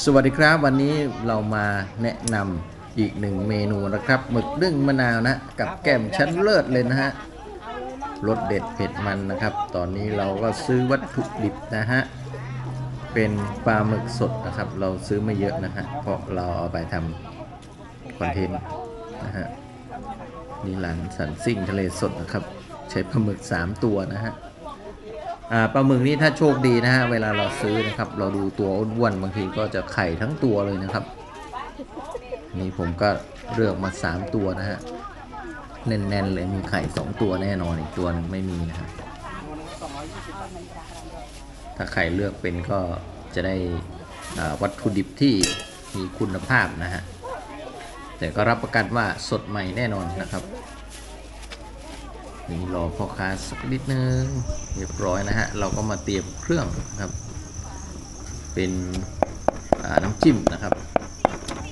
สวัสดีครับวันนี้เรามาแนะนำอีกหนึ่งเมนูนะครับหมึกนึ่งมะนาวนะ กับแก้มชั้นเลิศเลยนะฮะรสเด็ดเผ็ดมันนะครับ ตอนนี้เราก็ซื้อวัตถุดิบนะฮะเป็นปลาหมึกสดนะครับ เราซื้อไม่เยอะนะฮะเพราะเราเอาไปทำคอนเทนต์นะฮะนี่ร้านสันซิ่งทะเลสดนะครับ ใช้ปลาหมึก 3 ตัวนะฮะ ปลาหมึกนี่ถ้าโชคดีนะฮะเวลาเราซื้อนะครับ เราดูตัวอ้วนๆบางทีก็จะไข่ทั้งตัวเลยนะครับ นี่ผมก็เลือกมา 3 ตัวนะฮะแน่นๆเลยมีไข่ 2 ตัวแน่นอนอีกตัวหนึงไม่มีนะฮะถ้าใครเลือกเป็นก็จะได้อาวัตถุดิบที่มีคุณภาพนะฮะแต่ก็รับประกันว่าสดใหม่แน่นอนนะครับ นี่รอพ่อค้าสักนิดนึงเรียบร้อยนะฮะ เราก็มาเตรียมเครื่องนะครับ เป็นน้ำจิ้มนะครับ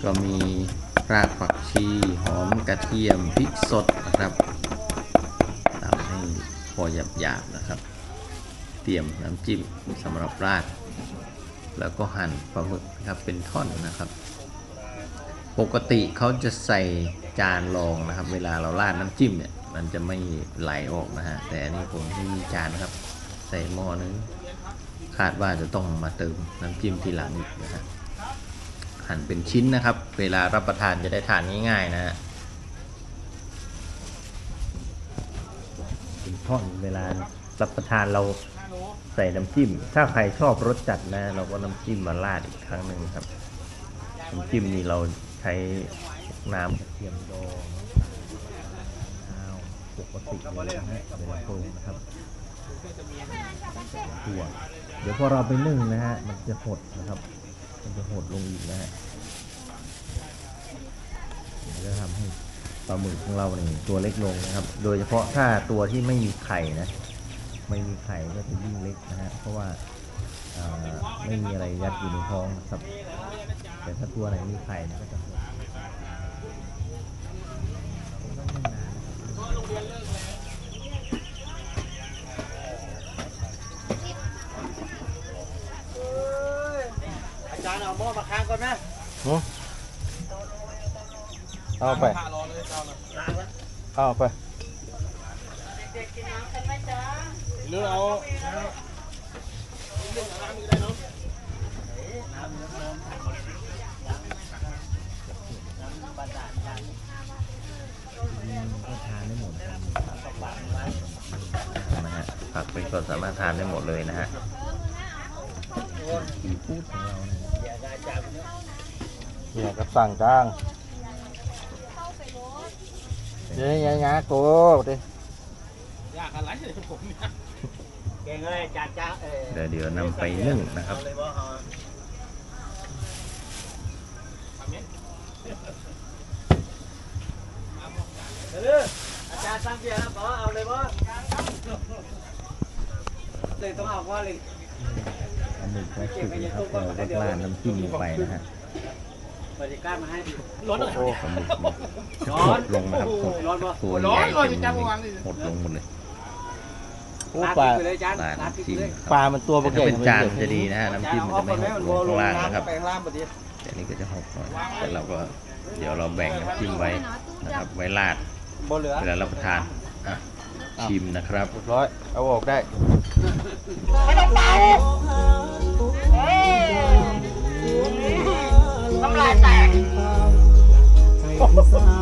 ก็มีรากผักชีหอมกระเทียมพริกสดนะครับตามให้พอหยาบๆนะครับ เตรียมน้ำจิ้มสำหรับราดแล้วก็หั่นปลาหมึกนะครับเป็นท่อนนะครับ ปกติเขาจะใส่จานรองนะครับ เวลาเราราดน้ำจิ้มเนี่ย มันจะไม่ไหลออกนะฮะ แต่อันนี้ผมไม่มีจานครับ ใส่หม้อนึง คาดว่าจะต้องมาเติมน้ำจิ้มทีหลังอีกนะฮะ หั่นเป็นชิ้นนะครับ เวลารับประทานจะได้ทานง่ายๆนะฮะเป็นท่อนเวลารับประทานเราใส่น้ำจิ้ม ถ้าใครชอบรสจัดนะ เราก็น้ำจิ้มมาราดอีกครั้งหนึ่งครับ น้ำจิ้มนี่เราใช้น้ำกระเทียมดอง ปกติเลยนะฮะเวลาปรุงนะครับถั่วเดี๋ยวพอเราไปนึ่งนะฮะมันจะหดนะครับ มันจะหดลงอีกนะฮะจะทำให้ปลาหมึกของเราเนี่ยตัวเล็กลงนะครับ โดยเฉพาะถ้าตัวที่ไม่มีไข่นะ ไม่มีไข่ก็จะยิ่งเล็กนะฮะ เพราะว่าไม่มีอะไรยัดอยู่ในท้องนะครับ แต่ถ้าตัวไหนมีไข่เนี่ยก็จะารย์เอาหม้อมาค้างก่อนนะเอาไปเอาไป หรือเอาก็ทานได้หมดนะครับนะฮะผักเป็นก็สามารถทานได้หมดเลยนะฮะซีฟู้ดของ เราเนี่ยเนี่ยก็สั่งจ้างเดี๋ยวยังไงกูดิอยากอะไรเลยผมเนี่ยเก่งเลยจ้าจ้าเออเดี๋ยวเดี๋ยวนำไปนึ่งนะครับเอาเลยบ่เอาเดี๋ยวอาจารย์สั่งเบียร์นะบ่เอาเลยบ่เลยต้องเอาว่าเลยอันหนึ่งไว้สุกนะครับเราก็ราดน้ำจิ้มลงไปนะฮะ บริการมาให้ร้อนหน่อยปลาหมึกเนี่ยจะหดลงนะครับหดร้อนบ่ตัวใหญ่เป็นหดลงหมดเลยโอ้ปลาไปเลยอาจารย์ราดลาดพริกน้ำจิ้มเลยนะคปรับลามันตัวปแต่กถ้าติเป็นจานจะดีนะฮะน้ำจิ้มมันจะไม่หกลงข้างล่างนะครับแปลงร่างบ่ดีแต่อันนี้ก็จะหกหน่อยแต่เราก็เดี๋ยวเราแบ่งน้ำจิ้มไว้นะครับ ไว้ราดบ่เหลือเวลารับประทานอะชิมนะครับเรียบร้อยเอาออกได้เสา